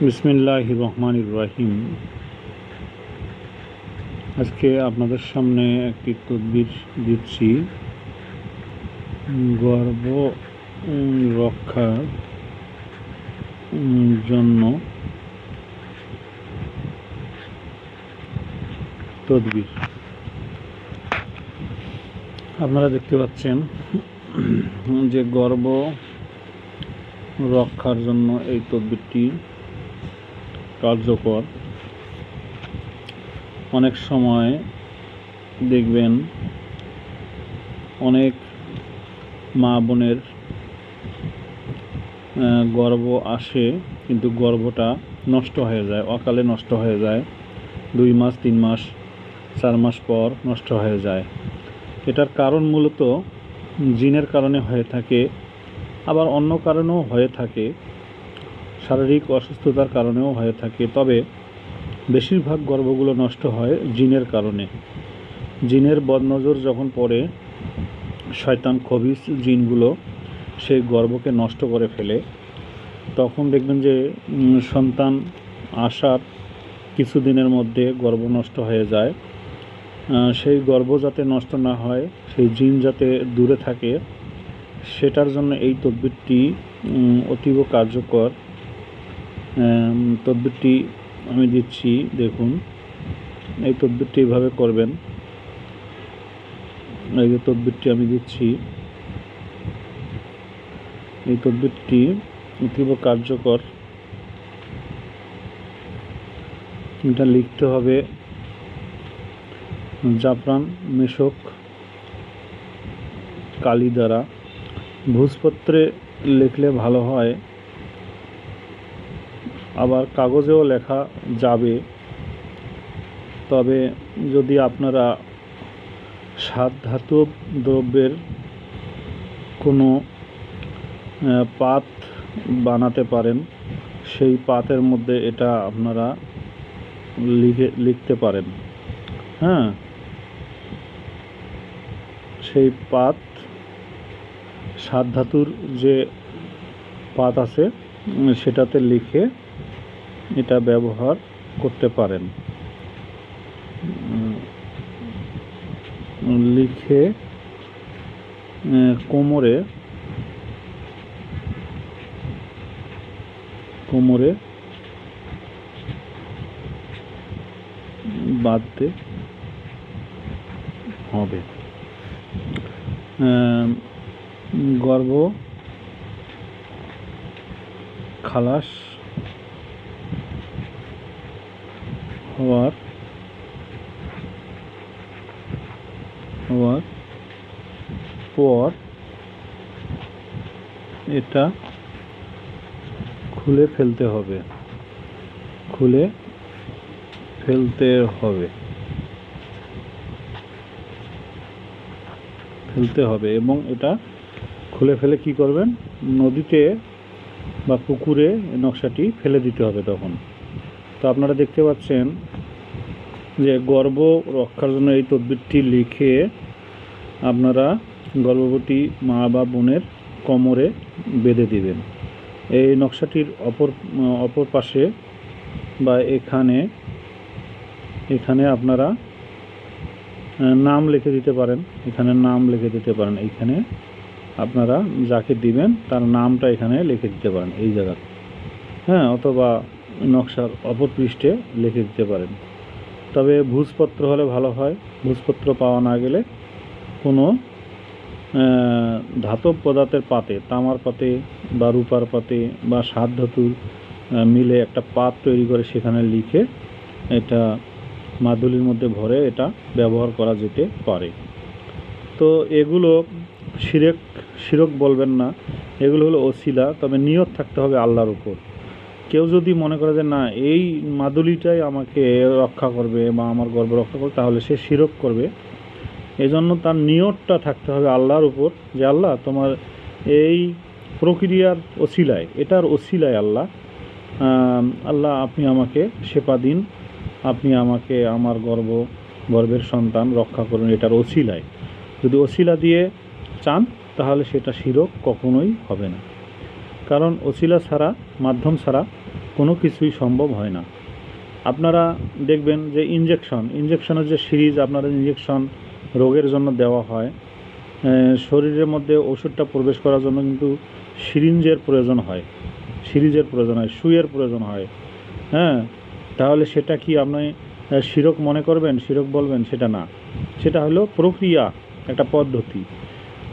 বিসমিল্লাহ রহমান রাহিম। আজকে আপনাদের সামনে একটি তদবির দিচ্ছি। উম, রক্ষার জন্য তদবির। আপনারা দেখতে পাচ্ছেন যে গর্ভ রক্ষার জন্য এই তদবিরটি কার্যকর। অনেক সময় দেখবেন অনেক মা বোনের গর্ভ আসে কিন্তু গর্ভটা নষ্ট হয়ে যায়, অকালে নষ্ট হয়ে যায়। দুই মাস, তিন মাস, চার মাস পর নষ্ট হয়ে যায়। এটার কারণ মূলত জিনের কারণে হয়ে থাকে, আবার অন্য কারণেও হয়ে থাকে। শারীরিক অসুস্থতার কারণেও হয়ে থাকে। তবে বেশিরভাগ গর্ভগুলো নষ্ট হয় জিনের কারণে। জিনের বদনজর যখন পড়ে, শয়তান খবিস জিনগুলো সেই গর্ভকে নষ্ট করে ফেলে। তখন দেখবেন যে সন্তান আসার কিছুদিনের মধ্যে গর্ভ নষ্ট হয়ে যায়। সেই গর্ভ যাতে নষ্ট না হয়, সেই জিন যাতে দূরে থাকে, সেটার জন্য এই তদবিরটি অতীব কার্যকর। তদবিরটি আমি দিচ্ছি, দেখুন। এই তদবিরটি এইভাবে করবেন। এই যে তদবিরটি আমি দিচ্ছি, এই তদবিরটি অতীব কার্যকর। এটা লিখতে হবে জাফরান মেশক কালি দ্বারা। ভূজপত্রে লিখলে ভালো হয়। আবার কাগজেও লেখা যাবে। তবে যদি আপনারা সাত ধাতব দ্রব্যের কোনো পাত বানাতে পারেন, সেই পাতের মধ্যে এটা আপনারা লিখে, লিখতে পারেন। হ্যাঁ? সেই পাত সাত ধাতুর যে পাত আছে, সেটাতে লিখে এটা ব্যবহার করতে পারেন। লিখে কোমরে কোমরে বাঁধতে হবে। গর্ভ খালাস হওয়ার হওয়ার পর এটা খুলে ফেলতে হবে। খুলে ফেলতে হবে। ফেলতে হবে এবং এটা খুলে ফেলে কি করবেন? নদীতে বা পুকুরে নকশাটি ফেলে দিতে হবে তখন। তো আপনারা দেখতে পাচ্ছেন যে গর্ব রক্ষার জন্য এই তদবিরটি লিখে আপনারা গর্ভবতী মা বা বোনের কোমরে বেঁধে দিবেন। এই নকশাটির অপর অপর পাশে বা এখানে এখানে আপনারা নাম লিখে দিতে পারেন। এখানে নাম লিখে দিতে পারেন। এইখানে আপনারা যাকে দিবেন তার নামটা এখানে লিখে দিতে পারেন। এই জায়গাতে হ্যাঁ অথবা নকশার অপর পৃষ্ঠে লিখে দিতে পারেন। তবে ভূজপত্র হলে ভালো হয়। ভূজপত্র পাওয়া না গেলে কোনো ধাতব পদার্থের পাতে, তামার পাতে বা রূপার পাতে বা সাত ধাতুর মিলে একটা পাত তৈরি করে সেখানে লিখে এটা মাদুলির মধ্যে ভরে এটা ব্যবহার করা যেতে পারে। তো এগুলো শিরেক, শিরক বলবেন না। এগুলো হলো ওসিলা তবে নিয়ত থাকতে হবে আল্লাহর উপর। কেউ যদি মনে করে যে না, এই মাদুলিটাই আমাকে রক্ষা করবে বা আমার গর্ব রক্ষা করবে, তাহলে সে শিরক করবে। এজন্য তার নিয়তটা থাকতে হবে আল্লাহর উপর, যে আল্লাহ, তোমার এই প্রক্রিয়ার ওসিলায়, এটার ওসিলায় আল্লাহ আল্লাহ আপনি আমাকে সেপা দিন, আপনি আমাকে আমার গর্ব, গর্বের সন্তান রক্ষা করুন, এটার ওসিলায়। যদি ওসিলা দিয়ে চান, তাহলে সেটা শিরক কখনোই হবে না। কারণ ওসিলা ছাড়া মাধ্যম ছাড়া কোনো কিছুই সম্ভব হয় না। আপনারা দেখবেন যে ইনজেকশন ইনজেকশনের যে সিরিজ আপনারা ইনজেকশন রোগের জন্য দেওয়া হয় শরীরের মধ্যে ওষুধটা প্রবেশ করার জন্য কিন্তু সিরিঞ্জের প্রয়োজন হয়, সিরিজের প্রয়োজন হয়, সুইয়ের প্রয়োজন হয়। হ্যাঁ তাহলে সেটা কি আপনি শিরক মনে করবেন, শিরক বলবেন, সেটা না। সেটা হলো প্রক্রিয়া, একটা পদ্ধতি,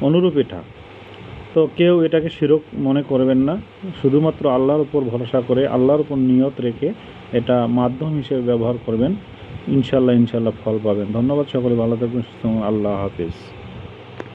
অনুরূপ এটা। তো কেউ এটাকে শিরক মনে করবেন না। শুধুমাত্র আল্লাহর উপর ভরসা করে, আল্লাহর উপর নিয়ত রেখে এটা মাধ্যম হিসেবে ব্যবহার করবেন। ইনশাল্লাহ ইনশাল্লাহ ফল পাবেন। ধন্যবাদ সকলে, ভালো থাকবেন, সুস্থ আল্লাহ হাফিজ।